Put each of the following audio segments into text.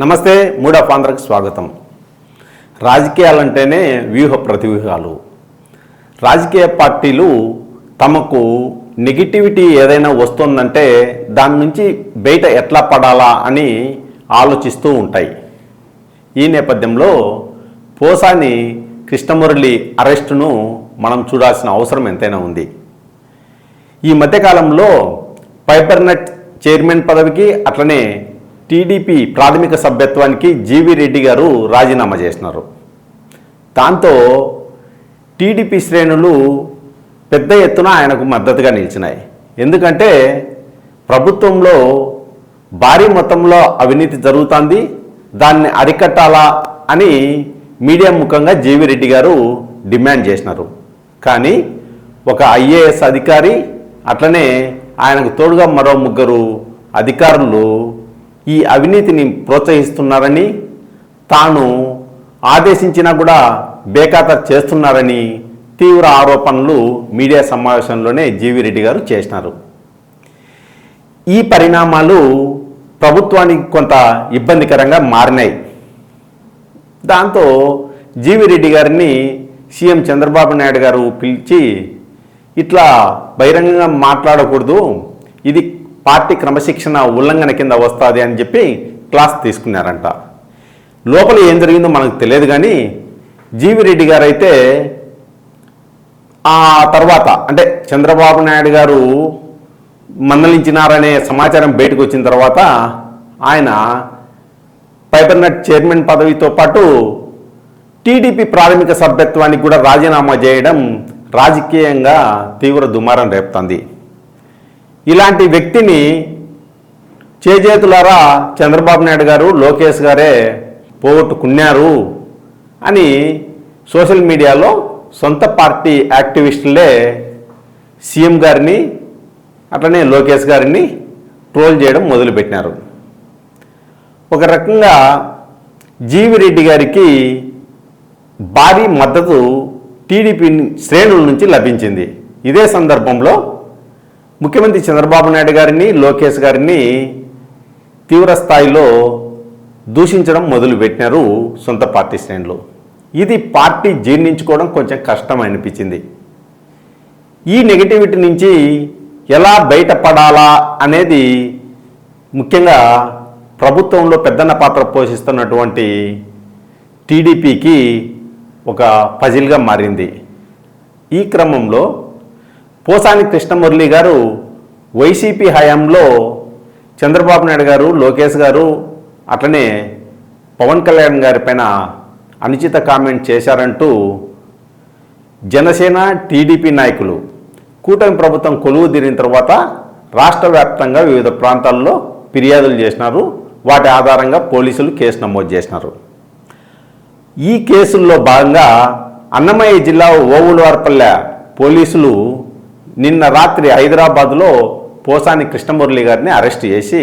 నమస్తే mood of ఆంధ్రకి స్వాగతం. రాజకీయాలంటేనే వ్యూహ ప్రతివ్యూహాలు. రాజకీయ పార్టీలు తమకు నెగిటివిటీ ఏదైనా వస్తుందంటే దాని నుంచి బయట ఎట్లా పడాలా అని ఆలోచిస్తూ ఉంటాయి. ఈ నేపథ్యంలో పోసాని కృష్ణమురళి అరెస్టును మనం చూడాల్సిన అవసరం ఎంతైనా ఉంది. ఈ మధ్యకాలంలో ఫైబర్ చైర్మన్ పదవికి అట్లనే టీడీపీ ప్రాథమిక సభ్యత్వానికి జీవి రెడ్డి గారు రాజీనామా చేసినారు దాంతో టీడీపీ శ్రేణులు పెద్ద ఎత్తున ఆయనకు మద్దతుగా నిలిచినాయి. ఎందుకంటే ప్రభుత్వంలో భారీ మొత్తంలో అవినీతి జరుగుతుంది. దాన్ని అరికట్టాలా అని మీడియా ముఖంగా జీవి రెడ్డి గారు డిమాండ్ చేసినారు. కానీ ఒక ఐఏఎస్ అధికారి అట్లనే ఆయనకు తోడుగా మరో ముగ్గురు అధికారులు ఈ అవినీతిని ప్రోత్సహిస్తున్నారని తాను ఆదేశించినా కూడా బేఖాతరు చేస్తున్నారని తీవ్ర ఆరోపణలు మీడియా సమావేశంలోనే జీవి రెడ్డి గారు చేసినారు. ఈ పరిణామాలు ప్రభుత్వానికి కొంత ఇబ్బందికరంగా మారినాయి. దాంతో జీవి రెడ్డి గారిని సీఎం చంద్రబాబు నాయుడు గారు పిలిచి ఇట్లా బహిరంగంగా మాట్లాడకూడదు. ఇది పార్టీ క్రమశిక్షణ ఉల్లంఘన కింద వస్తుంది అని చెప్పి క్లాస్ తీసుకున్నారంట. లోపల ఏం జరిగిందో మనకు తెలియదు కానీ జీవి రెడ్డి గారు అయితే ఆ తర్వాత అంటే చంద్రబాబు నాయుడు గారు మందలించినారనే సమాచారం బయటకు వచ్చిన తర్వాత ఆయన పైపర్నట్ చైర్మన్ పదవితో పాటు టీడీపీ ప్రాథమిక సభ్యత్వానికి కూడా రాజీనామా చేయడం రాజకీయంగా తీవ్ర దుమారం రేపుతుంది. ఇలాంటి వ్యక్తిని చేజేతులారా చంద్రబాబు నాయుడు గారు లోకేష్ గారే పోగొట్టుకున్నారు అని సోషల్ మీడియాలో సొంత పార్టీ యాక్టివిస్టులే సీఎం గారిని అట్లనే లోకేష్ గారిని ట్రోల్ చేయడం మొదలుపెట్టినారు. ఒక రకంగా జీవి రెడ్డి గారికి భారీ మద్దతు టీడీపీ శ్రేణుల నుంచి లభించింది. ఇదే సందర్భంలో ముఖ్యమంత్రి చంద్రబాబు నాయుడు గారిని లోకేష్ గారిని తీవ్ర స్థాయిలో దూషించడం మొదలుపెట్టినారు సొంత పార్టీ శ్రేణులు. ఇది పార్టీ జీర్ణించుకోవడం కొంచెం కష్టం అనిపించింది ఈ నెగిటివిటీ నుంచి ఎలా బయటపడాలా అనేది ముఖ్యంగా ప్రభుత్వంలో పెద్దన్న పాత్ర పోషిస్తున్నటువంటి టీడీపీకి ఒక పజిల్గా మారింది. ఈ క్రమంలో పోసాని కృష్ణమురళి గారు వైసీపీ హయాంలో చంద్రబాబు నాయుడు గారు లోకేష్ గారు అట్లనే పవన్ కళ్యాణ్ గారి పైన అనుచిత కామెంట్ చేశారంటూ జనసేన టీడీపీ నాయకులు కూటమి ప్రభుత్వం కొలువు తీరిన తర్వాత రాష్ట్ర వ్యాప్తంగా వివిధ ప్రాంతాల్లో ఫిర్యాదులు చేసినారు. వాటి ఆధారంగా పోలీసులు కేసు నమోదు చేసినారు. ఈ కేసుల్లో భాగంగా అన్నమయ్య జిల్లా ఓవులవారపల్లె పోలీసులు నిన్న రాత్రి హైదరాబాద్లో పోసాని కృష్ణమురళి గారిని అరెస్ట్ చేసి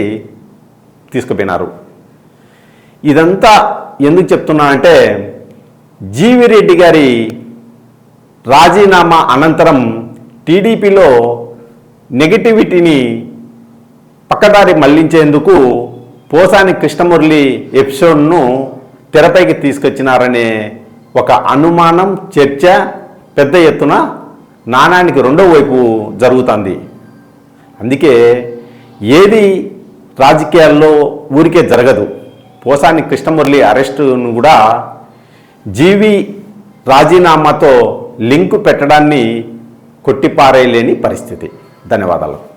తీసుకుపోయినారు. ఇదంతా ఎందుకు చెప్తున్నా అంటే జీవిరెడ్డి గారి రాజీనామా అనంతరం టీడీపీలో నెగిటివిటీని పక్కదారి మళ్ళించేందుకు పోసాని కృష్ణమురళి ఎపిసోడ్ను తెరపైకి తీసుకొచ్చినారనే ఒక అనుమానం చర్చ పెద్ద ఎత్తున నాణానికి రెండో వైపు జరుగుతుంది. అందుకే ఏది రాజకీయాల్లో ఊరికే జరగదు. పోసాని కృష్ణమురళి అరెస్టును కూడా జీవి రాజీనామాతో లింకు పెట్టడాన్ని కొట్టిపారేయలేని పరిస్థితి. ధన్యవాదాలు.